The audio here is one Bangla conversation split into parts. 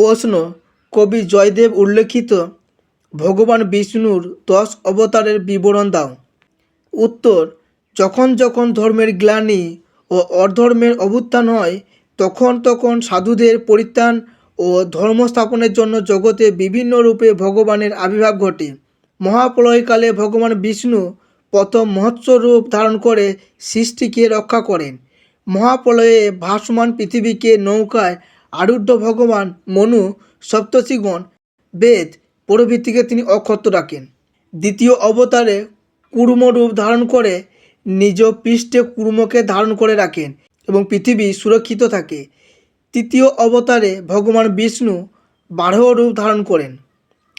প্রশ্ন, কবি জয়দেব উল্লেখিত, ভগবান বিষ্ণুর দশ অবতারের বিবরণ দাও। উত্তর, যখন যখন ধর্মের গ্লানি ও অধর্মের অভ্যুত্থান হয়, তখন তখন সাধুদের পরিত্রাণ ও ধর্ম স্থাপনের জন্য জগতে বিভিন্ন রূপে ভগবানের আবির্ভাব ঘটে। মহাপ্রলয়কালে ভগবান বিষ্ণু প্রথম মহৎস্ব রূপ ধারণ করে সৃষ্টিকে রক্ষা করেন। মহাপ্রলয়ে ভাসমান পৃথিবীকে নৌকায় আরুঢ় ভগবান, মনু সপ্তর্ষিগণ বেদ প্রভৃতিকে তিনি অক্ষত রাখেন। দ্বিতীয় অবতারে কুর্ম রূপ ধারণ করে নিজ পৃষ্ঠে কুর্মকে ধারণ করে রাখেন এবং পৃথিবী সুরক্ষিত থাকে। তৃতীয় অবতারে ভগবান বিষ্ণু বারহ রূপ ধারণ করেন।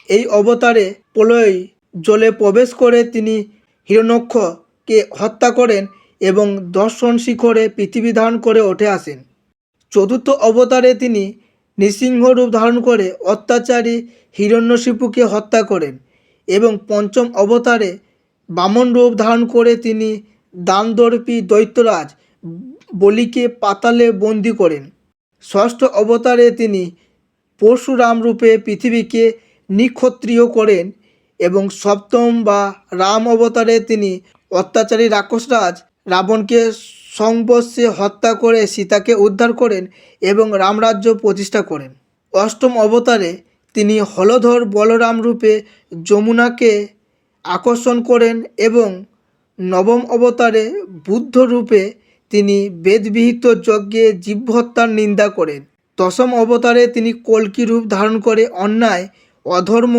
এই অবতারে প্রলয় জলে প্রবেশ করে তিনি হিরণক্ষকে হত্যা করেন এবং দর্শন শিখরে পৃথিবী ধারণ করে উঠে আসেন। চতুর্থ অবতারে তিনি নৃসিংহ রূপ ধারণ করে অত্যাচারী হিরণ্যশিপুকে হত্যা করেন এবং পঞ্চম অবতারে বামন রূপ ধারণ করে তিনি দানদর্পী দৈত্যরাজ বলিকে পাতালে বন্দি করেন। ষষ্ঠ অবতারে তিনি পরশুরাম রূপে পৃথিবীকে নিক্ষত্রিয় করেন এবং সপ্তম বা রাম অবতারে তিনি অত্যাচারী রাক্ষসরাজ রাবণকে সংবর্ষে হত্যা করে সীতাকে উদ্ধার করেন এবং রামরাজ্য প্রতিষ্ঠা করেন। অষ্টম অবতারে তিনি হলধর বলরাম রূপে যমুনাকে আকর্ষণ করেন এবং নবম অবতারে বুদ্ধ রূপে তিনি বেদবিহিত যজ্ঞে জীবহত্যার নিন্দা করেন। দশম অবতারে তিনি কল্কি রূপ ধারণ করে অন্যায়, অধর্ম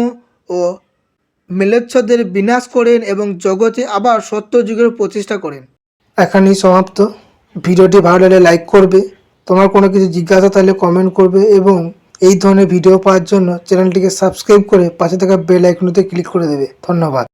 ও মেলেচ্ছদের বিনাশ করেন এবং জগতে আবার সত্যযুগের প্রতিষ্ঠা করেন। এখানেই সমাপ্ত। ভিডিওটি ভালো লাগলে লাইক করবে। তোমার কোনো কিছু জিজ্ঞাসা তাহলে কমেন্ট করবে এবং এই ধরনের ভিডিও পাওয়ার জন্য চ্যানেলটিকে সাবস্ক্রাইব করে পাশে থাকা বেল আইকনতে ক্লিক করে দেবে। ধন্যবাদ।